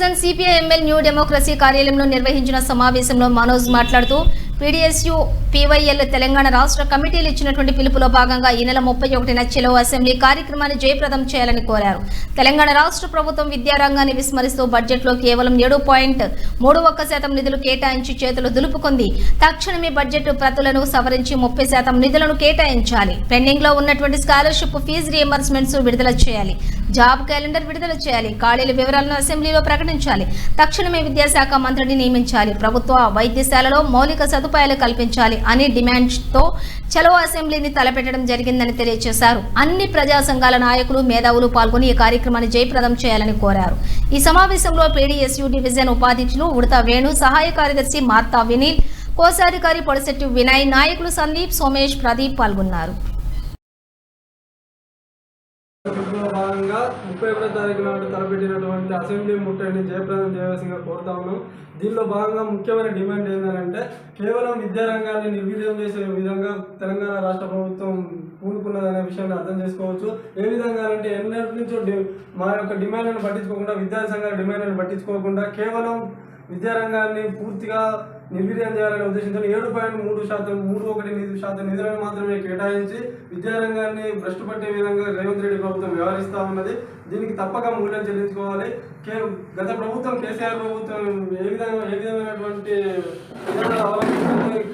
Division CPIML new Democracy కార్యాలయంలో నిర్వహించిన సమావేశంలో మనోజ్ మాట్లాడుతూ పీడీఎస్యు పీవైఎల్ తెలంగాణ రాష్ట్ర కమిటీలు ఇచ్చినటువంటి పిలుపులో భాగంగా ఈ నెల ముప్పై ఒకటిన చెలో అసెంబ్లీ కార్యక్రమాన్ని జయప్రదం చేయాలని కోరారు. తెలంగాణ రాష్ట్ర ప్రభుత్వం విద్యారంగాన్ని విస్మరిస్తూ బడ్జెట్లో కేవలం ఏడు పాయింట్ మూడు ఒక్క శాతం నిధులు కేటాయించి చేతులు దులుపుకుంది. తక్షణమే బడ్జెట్ ప్రతులను సవరించి ముప్పై శాతం నిధులను కేటాయించాలి. పెండింగ్లో ఉన్నటువంటి స్కాలర్షిప్ ఫీజు రియంబర్స్మెంట్స్ విడుదల చేయాలి. జాబ్ క్యాలెండర్ విడుదల చేయాలి. ఖాళీల వివరాలను అసెంబ్లీలో ప్రకటించాలి. తక్షణమే విద్యాశాఖ మంత్రిని నియమించాలి. ప్రభుత్వ వైద్యశాలలో మౌలిక సదుపాయాలు కల్పించాలి అని డిమాండ్తో చలో అసెంబ్లీని తలపెట్టడం జరిగిందని తెలియజేశారు. అన్ని ప్రజా సంఘాల నాయకులు మేధావులు పాల్గొని ఈ కార్యక్రమాన్ని జయప్రదం చేయాలని కోరారు. ఈ సమావేశంలో పీడీఎస్యు డివిజన్ ఉపాధ్యక్షులు ఉడత వేణు సహాయ కార్యదర్శి మార్తా వినీల్ కోశాధికారి పొడిశెట్టి వినయ్ నాయకులు సందీప్ సోమేష్ ప్రదీప్ పాల్గొన్నారు. భాగంగా ముప్పై ఒకటో తారీఖు నాడు తలపెట్టినటువంటి అసెంబ్లీ ముట్టడిని జయప్రదం చేయవలసిందిగా కోరుతా ఉన్నాం. దీనిలో భాగంగా ముఖ్యమైన డిమాండ్ ఏంటంటే కేవలం విద్యారంగాన్ని నిర్వీర్యం చేసే విధంగా తెలంగాణ రాష్ట్ర ప్రభుత్వం పూనుకున్నదనే విషయాన్ని అర్థం చేసుకోవచ్చు. ఏ విధంగా అంటే ఎన్నటి నుంచో డి- మా యొక్క డిమాండ్లను పట్టించుకోకుండా విద్యా సంఘాల డిమాండ్లను పట్టించుకోకుండా కేవలం విద్యారంగాన్ని పూర్తిగా నిర్వీర్యం చేయాలనే ఉద్దేశంతో ఏడు పాయింట్ మూడు శాతం మూడు ఒకటి నిధి శాతం నిధులను మాత్రమే కేటాయించి విద్యారంగాన్ని భ్రష్టు పట్టే విధంగా రేవంత్ రెడ్డి ప్రభుత్వం వ్యవహరిస్తూ ఉన్నది. దీనికి తప్పక మూల్యం చెల్లించుకోవాలి. కే గత ప్రభుత్వం కేసీఆర్ ప్రభుత్వం ఏ విధంగా ఏ విధమైనటువంటి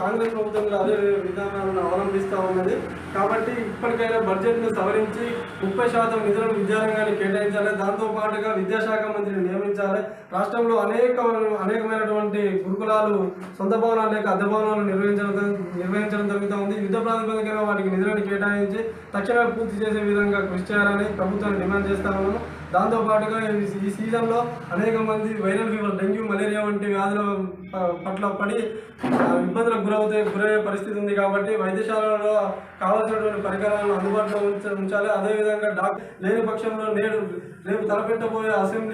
కాంగ్రెస్ ప్రభుత్వం కూడా అదే విధానాలను అవలంబిస్తూ ఉన్నది. కాబట్టి ఇప్పటికైనా బడ్జెట్ను సవరించి ముప్పై శాతం నిధులను విద్యారంగానికి కేటాయించాలి. దాంతో పాటుగా విద్యాశాఖ మంత్రిని నియమించాలి. రాష్ట్రంలో అనేక అనేకమైనటువంటి గురుకులాలు సొంత భవనాలు లేక అద్దె భవనాలు నిర్వహించడం నిర్వహించడం జరుగుతూ ఉంది యుద్ధ ప్రాతిపదికన వాటికి నిధులను కేటాయించి తక్షణమే పూర్తి చేసే విధంగా కృషి చేయాలని ప్రభుత్వాన్ని డిమాండ్ చేస్తా ఉన్నాము. దాంతో పాటుగా ఈ- సీజన్లో అనేక మంది వైరల్ ఫీవర్ డెంగ్యూ మలేరియా వంటి వ్యాధుల ప- పట్ల పడి ఇబ్బందులకు గురవుతే గురయ్యే పరిస్థితి ఉంది కాబట్టి వైద్యశాలలో కావాల్సినటువంటి పరికరాలను అందుబాటులో ఉంచ ఉంచాలి. అదేవిధంగా డాక్టర్ లేని పక్షంలో నేడు రేపు తలపెట్టబోయే అసెంబ్లీ